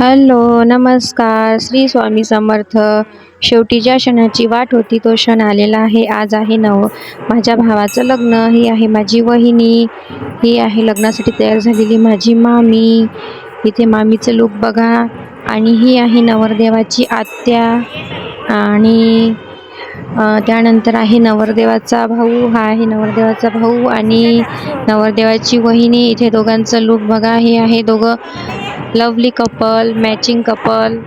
Hello नमस्कार. श्री स्वामी समर्थ. शेवटी ज्या क्षणाची वाट होती तो क्षण आलेला आहे. आज आहे नव. माझ्या भावाचं लग्न ही आहे माझी वहिनी. ही आहे लग्नासाठी तयार झालेली माझी मामी. इथे मामीचं लूक बघा. आणि ही आहे नवरदेवाची आत्या. आणि त्यानंतर आहे नवरदेवाचा भाऊ हा आहे नवरदेवाचा भाऊ आणि नवरदेवाची वहिनी. इथे दोघांचं लूक बघा. हे आहे दोघं लवली कपल मॅचिंग कपल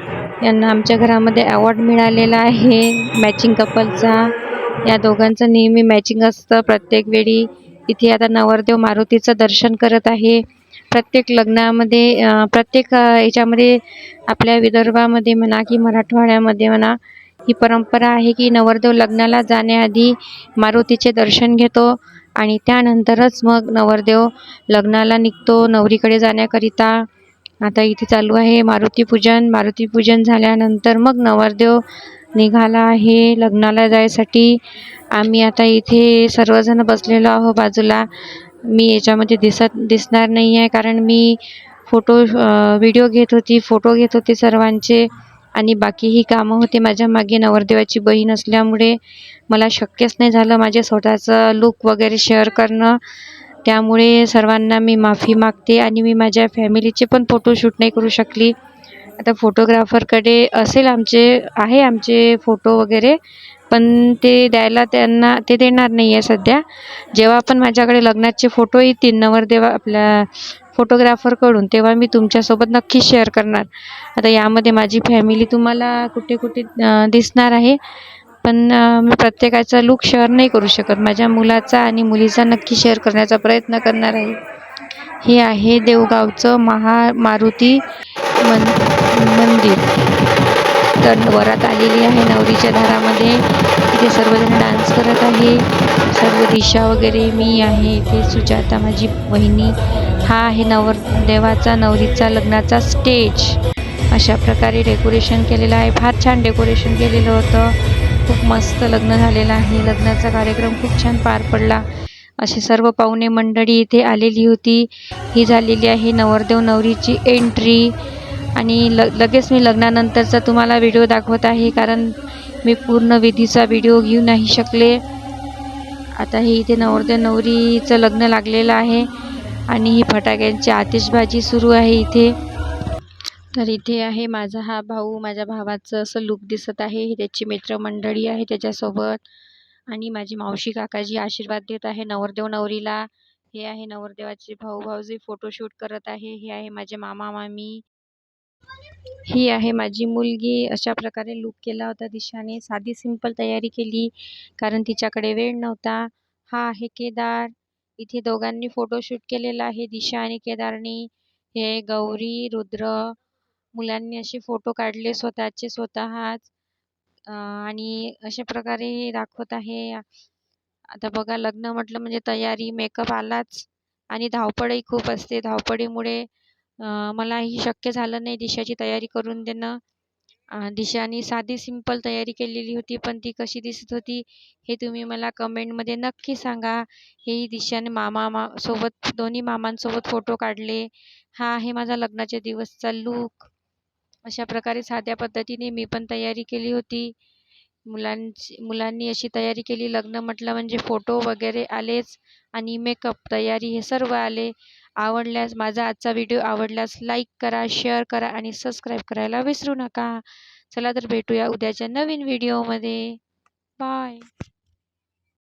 यांना आमच्या घरामध्ये अवॉर्ड मिळालेला आहे. मॅचिंग कपलचा या दोघांचं नेहमी मॅचिंग असतं प्रत्येक वेळी. इथे आता नवरदेव मारुतीचं दर्शन करत आहे. प्रत्येक लग्नामध्ये प्रत्येक याच्यामध्ये आपल्या विदर्भामध्ये म्हणा की मराठवाड्यामध्ये म्हणा ही परंपरा आहे की नवरदेव लग्नाला जाण्याआधी मारुतीचे दर्शन घेतो आणि त्यानंतरच मग नवरदेव लग्नाला निघतो नवरीकडे जाण्याकरिता. आता इथे चालू आहे मारुती पूजन. मारुती पूजन झाल्यानंतर मग नवरदेव निघाला आहे लग्नाला जायसाठी. आम्ही आता इथे सर्वजण बसलेलो आहो बाजूला. मी याच्यामध्ये दिसत दिसणार नाही आहे कारण मी फोटो व्हिडिओ घेत होती. फोटो घेत होते सर्वांचे. आणि बाकीही कामं होते. माझ्या मागे नवरदेवाची बहीण असल्यामुळे मला शक्यच नाही झालं माझे स्वतःचं लूक वगैरे शेअर करणं. त्यामुळे सर्वांना मी माफी मागते आणि मी माझ्या फॅमिलीचे पण फोटोशूट नाही करू शकली. आता फोटोग्राफरकडे असेल आमचे आहे आमचे फोटो वगैरे. पण ते द्यायला त्यांना ते देणार नाही आहे सध्या. जेव्हा पण माझ्याकडे लग्नाचे फोटो येतील नवरदेव आपल्या फोटोग्राफरकडून तेव्हा मी तुमच्यासोबत नक्की शेअर करणार. आता यामध्ये माझी फॅमिली तुम्हाला कुठे कुठे दिसणार आहे. पण मी प्रत्येकाचा लूक शेअर नाही करू शकत. माझ्या मुलाचा आणि मुलीचा नक्की शेअर करण्याचा प्रयत्न करणार आहे. हे आहे देवगावचं महा मारुती मन मंदिर. तर वरात आलेली आहे नवरीच्या दारामध्ये इथे सर्वजण डान्स करत आहे. सर्व दिशा वगैरे मी आहे इथे. सुजाता माझी बहिणी हा आहे नवरदेवाचा नवरीचा लग्नाचा स्टेज अशा प्रकारे डेकोरेशन केलेलं आहे. फार छान डेकोरेशन केलेलं होतं. खूप मस्त लग्न झालेलं आहे. लग्नाचा कार्यक्रम खूप छान पार पडला. असे सर्व पाहुणे मंडळी इथे आलेली होती. ही झालेली आहे नवरदेव नवरीची एंट्री आणि ल लगेच मी लग्नानंतरचा तुम्हाला व्हिडिओ दाखवत आहे कारण मी पूर्ण विधीचा व्हिडिओ घेऊ नाही शकले. आता हे इथे नवरदेव नवरीचं लग्न लागलेलं आहे आणि ही फटाक्यांची आतिषबाजी सुरू आहे इथे. तर इथे आहे माझा हा भाऊ माझ्या भावाचं असं लूक दिसत आहे. ही त्याची मित्रमंडळी आहे त्याच्यासोबत. आणि माझी मावशी काकाजी आशीर्वाद देत आहे नवरदेव नवरीला. हे आहे नवरदेवाचे भाऊ भाऊजी फोटोशूट करत आहे. हे आहे माझे मामा मामी. ही आहे माझी मुलगी. अशा प्रकारे लूक केला होता दिशाने. साधी सिंपल तयारी केली कारण तिच्याकडे वेळ नव्हता. हा आहे केदार. इथे दोघांनी फोटोशूट केलेला आहे दिशा आणि केदारनी. हे गौरी रुद्र मुलांनी असे फोटो काढले स्वतःचे स्वतःच. आणि अशा प्रकारे हे दाखवत आहे. आता बघा लग्न म्हटलं म्हणजे तयारी मेकअप आलाच. आणि धावपळही खूप असते. धावपळीमुळे मलाही शक्य झालं नाही दिशाची तयारी करून देणं. दिशाने साधी सिंपल तयारी केलेली होती पण ती कशी दिसत होती हे तुम्ही मला कमेंटमध्ये नक्की सांगा. ही दिशाने मामा मा सोबत दोन्ही मामांसोबत फोटो काढले. हा आहे माझा लग्नाच्या दिवसचा लूक अशा प्रकारे साध्या पद्धतीने मी पण तयारी केली होती. मुलांची मुलांनी अशी तयारी केली. लग्न म्हटलं म्हणजे फोटो वगैरे आलेच आणि मेकअप तयारी हे सर्व आले. आवडल्यास माझा आजचा व्हिडिओ आवडल्यास लाईक करा शेअर करा आणि सबस्क्राईब करायला विसरू नका. चला तर भेटूया उद्याच्या नवीन व्हिडिओमध्ये. बाय.